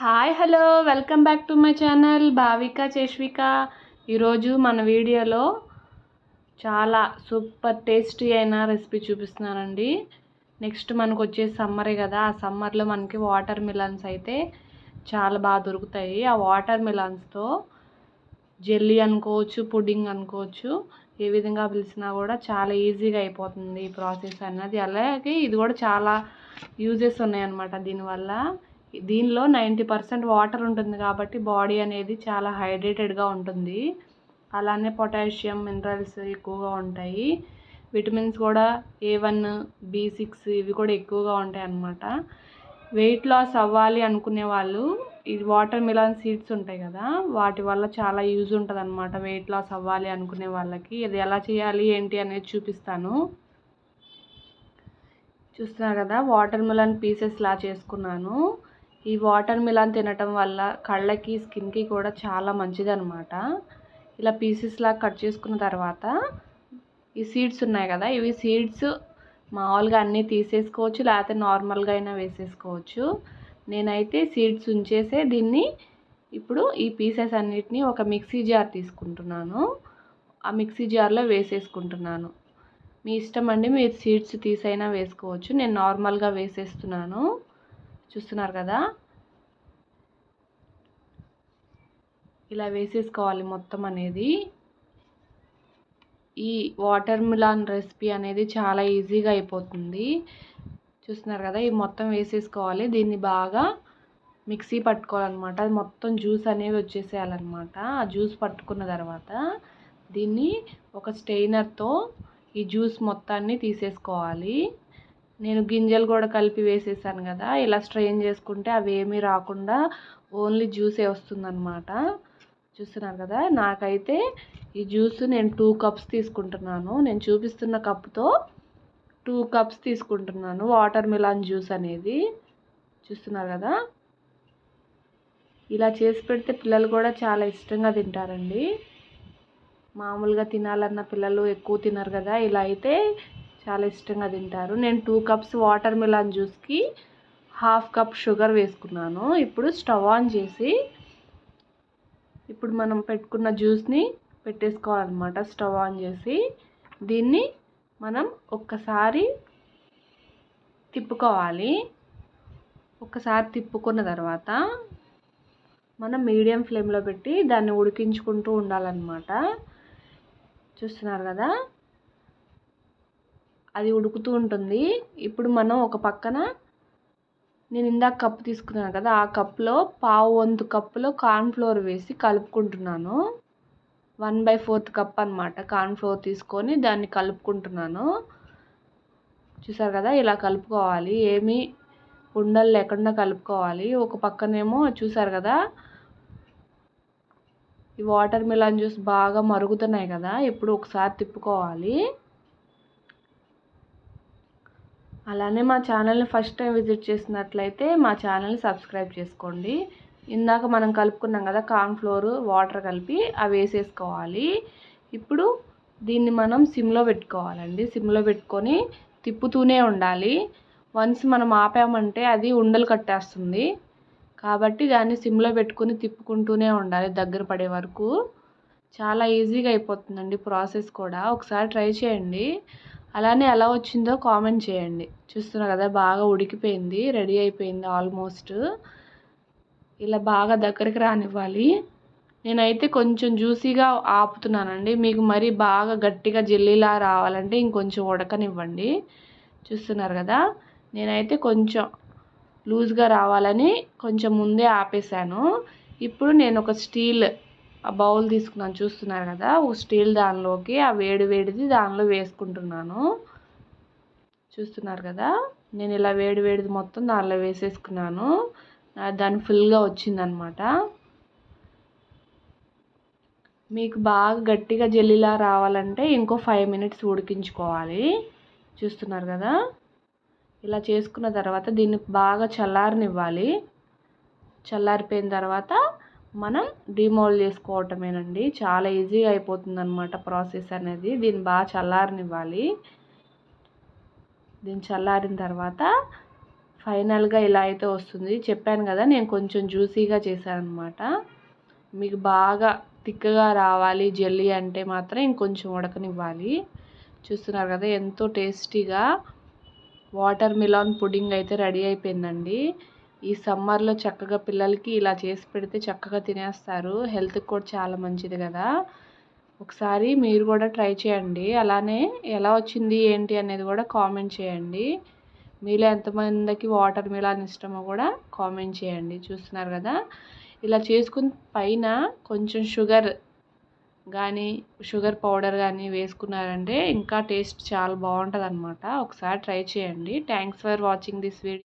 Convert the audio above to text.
Hi hello. Welcome back to my channel Bhavika Cheshvika. ఈరోజు మన వీడియోలో చాలా సూపర్ టేస్టీ అయిన రెసిపీ చూపిస్తున్నానండి. నెక్స్ట్ మనకు వచ్చే సమ్మరే కదా ఆ సమ్మర్లో మనకి వాటర్ మిలన్స్ అయితే చాలా బాగా దొరుకుతాయి. ఆ వాటర్ మిలన్స్తో జెల్లీ అనుకోవచ్చు పుడ్డింగ్ అనుకోవచ్చు ఏ విధంగా పిలిచినా కూడా చాలా ఈజీగా అయిపోతుంది ఈ ప్రాసెస్ అన్నది. అలాగే ఇది కూడా చాలా యూజెస్ ఉన్నాయన్నమాట దీనివల్ల. దీనిలో నైంటీ పర్సెంట్ వాటర్ ఉంటుంది కాబట్టి బాడీ అనేది చాలా హైడ్రేటెడ్గా ఉంటుంది. అలానే పొటాషియం మినరల్స్ ఎక్కువగా ఉంటాయి. విటమిన్స్ కూడా ఏ వన్ బి సిక్స్ ఇవి కూడా ఎక్కువగా ఉంటాయి అన్నమాట. వెయిట్ లాస్ అవ్వాలి అనుకునే వాళ్ళు ఇది వాటర్ మిలాన్ సీడ్స్ ఉంటాయి కదా వాటి వల్ల చాలా యూజ్ ఉంటుంది అనమాట వెయిట్ లాస్ అవ్వాలి అనుకునే వాళ్ళకి. ఇది ఎలా చేయాలి ఏంటి అనేది చూపిస్తాను. చూస్తున్నారు కదా వాటర్ మిలన్ పీసెస్ లా చేసుకున్నాను. ఈ వాటర్ మిలాన్ తినటం వల్ల కళ్ళకి స్కిన్కి కూడా చాలా మంచిది అనమాట ఇలా పీసెస్లా కట్ చేసుకున్న తర్వాత ఈ సీడ్స్ ఉన్నాయి కదా ఇవి సీడ్స్ మామూలుగా అన్నీ తీసేసుకోవచ్చు లేకపోతే నార్మల్గా అయినా వేసేసుకోవచ్చు. నేనైతే సీడ్స్ ఉంచేసే దీన్ని ఇప్పుడు ఈ పీసెస్ అన్నిటిని ఒక మిక్సీ జార్ తీసుకుంటున్నాను. ఆ మిక్సీ జార్లో వేసేసుకుంటున్నాను. మీ ఇష్టం అండి మీరు సీడ్స్ తీసైనా వేసుకోవచ్చు. నేను నార్మల్గా వేసేస్తున్నాను. చూస్తున్నారు కదా? ఇలా వేసేసుకోవాలి మొత్తం అనేది. ఈ వాటర్ మిలాన్ రెసిపీ అనేది చాలా ఈజీగా అయిపోతుంది. చూస్తున్నారు కదా ఈ మొత్తం వేసేసుకోవాలి. దీన్ని బాగా మిక్సీ పట్టుకోవాలన్నమాట. అది మొత్తం జ్యూస్ అనేవి వచ్చేసేయాలన్నమాట. ఆ జ్యూస్ పట్టుకున్న తర్వాత దీన్ని ఒక స్టెయినర్తో ఈ జ్యూస్ మొత్తాన్ని తీసేసుకోవాలి. నేను గింజలు కూడా కలిపి వేసేసాను కదా ఇలా స్ట్రెయిన్ చేసుకుంటే అవి ఏమీ రాకుండా ఓన్లీ జ్యూసే వస్తుందన్నమాట. చూస్తున్నారు కదా నాకైతే ఈ జ్యూస్ నేను టూ కప్స్ తీసుకుంటున్నాను. నేను చూపిస్తున్న కప్తో టూ కప్స్ తీసుకుంటున్నాను. వాటర్ మిలాన్ జ్యూస్ అనేది. చూస్తున్నారు కదా? ఇలా చేసి పెడితే పిల్లలు కూడా చాలా ఇష్టంగా తింటారండి. మామూలుగా తినాలన్న పిల్లలు ఎక్కువ తినరు కదా ఇలా అయితే చాలా ఇష్టంగా తింటారు. నేను టూ కప్స్ వాటర్ మిలాన్ జ్యూస్కి హాఫ్ కప్ షుగర్ వేసుకున్నాను. ఇప్పుడు స్టవ్ ఆన్ చేసి ఇప్పుడు మనం పెట్టుకున్న జ్యూస్ని పెట్టేసుకోవాలన్నమాట స్టవ్ ఆన్ చేసి. దీన్ని మనం ఒక్కసారి తిప్పుకోవాలి. ఒక్కసారి తిప్పుకున్న తర్వాత మనం మీడియం ఫ్లేమ్లో పెట్టి దాన్ని ఉడికించుకుంటూ ఉండాలన్నమాట. చూస్తున్నారు కదా? అది ఉడుకుతూ ఉంటుంది. ఇప్పుడు మనం ఒక పక్కన నేను ఇందాక కప్పు తీసుకున్నాను కదా ఆ కప్లో పావు వంతు కప్పులో కార్న్ఫ్లోర్ వేసి కలుపుకుంటున్నాను. వన్ బై ఫోర్త్ కప్ అనమాట కార్న్ఫ్లోర్ తీసుకొని దాన్ని కలుపుకుంటున్నాను. చూసారు కదా ఇలా కలుపుకోవాలి. ఏమీ ఉండలు లేకుండా కలుపుకోవాలి. ఒక పక్కనేమో చూసారు కదా ఈ వాటర్ మిలాన్ జ్యూస్ బాగా మరుగుతున్నాయి కదా ఇప్పుడు ఒకసారి తిప్పుకోవాలి. అలానే మా ఛానల్ని ఫస్ట్ టైం విజిట్ చేసినట్లయితే మా ఛానల్ని సబ్స్క్రైబ్ చేసుకోండి. ఇందాక మనం కలుపుకున్నాం కదా కార్న్ఫ్లోర్ వాటర్ కలిపి అవి వేసేసుకోవాలి. ఇప్పుడు దీన్ని మనం సిమ్లో పెట్టుకోవాలండి. సిమ్లో పెట్టుకొని తిప్పుతూనే ఉండాలి. వన్స్ మనం ఆపామంటే అది ఉండలు కట్టేస్తుంది. కాబట్టి దాన్ని సిమ్లో పెట్టుకుని తిప్పుకుంటూనే ఉండాలి దగ్గర పడే వరకు. చాలా ఈజీగా అయిపోతుందండి ప్రాసెస్ కూడా. ఒకసారి ట్రై చేయండి. అలానే ఎలా వచ్చిందో కామెంట్ చేయండి. చూస్తున్నారు కదా బాగా ఉడికిపోయింది రెడీ అయిపోయింది ఆల్మోస్ట్. ఇలా బాగా దగ్గరికి రానివ్వాలి. నేనైతే కొంచెం జ్యూసీగా ఆపుతున్నానండి. మీకు మరీ బాగా గట్టిగా జెల్లీలా రావాలంటే ఇంకొంచెం ఉడకనివ్వండి. చూస్తున్నారు కదా నేనైతే కొంచెం లూజ్గా రావాలని కొంచెం ముందే ఆపేసాను ఇప్పుడు నేను ఒక స్టీల్ బౌల్ తీసుకున్నాను చూస్తున్నారు కదా ఒక స్టీల్ దానిలోకి ఆ వేడి వేడిది దానిలో వేసుకుంటున్నాను. చూస్తున్నారు కదా నేను ఇలా వేడి వేడిది మొత్తం దానిలో వేసేసుకున్నాను. దాని ఫుల్గా వచ్చిందనమాట. మీకు బాగా గట్టిగా జల్లిలా రావాలంటే ఇంకో ఫైవ్ మినిట్స్ ఉడికించుకోవాలి. చూస్తున్నారు కదా ఇలా చేసుకున్న తర్వాత దీన్ని బాగా చల్లారనివ్వాలి. చల్లారిపోయిన తర్వాత మనం డిమోల్డ్ చేసుకోవటమేనండి. చాలా ఈజీగా అయిపోతుంది అనమాట ప్రాసెస్ అనేది. దీన్ని బాగా చల్లారనివ్వాలి. దీన్ని చల్లారిన తర్వాత ఫైనల్గా ఇలా అయితే వస్తుంది. చెప్పాను కదా నేను కొంచెం జ్యూసీగా చేశాను అనమాట మీకు బాగా తిక్కగా రావాలి. జెల్లీ అంటే మాత్రం ఇంకొంచెం ఉడకనివ్వాలి. చూస్తున్నారు కదా ఎంతో టేస్టీగా వాటర్ మిలాన్ పుడింగ్ అయితే రెడీ అయిపోయిందండి. ఈ సమ్మర్లో చక్కగా పిల్లలకి ఇలా చేసి పెడితే చక్కగా తినేస్తారు. హెల్త్కి కూడా చాలా మంచిది కదా. ఒకసారి మీరు కూడా ట్రై చేయండి. అలానే ఎలా వచ్చింది ఏంటి అనేది కూడా కామెంట్ చేయండి. మీలో ఎంతమందికి వాటర్ మిలాన్ ఇష్టమో కూడా కామెంట్ చేయండి. చూస్తున్నారు కదా. ఇలా చేసుకుని పైన కొంచెం షుగర్ కానీ షుగర్ పౌడర్ కానీ వేసుకున్నారంటే ఇంకా టేస్ట్ చాలా బాగుంటుంది అనమాట ఒకసారి ట్రై చేయండి. Thanks for watching this video.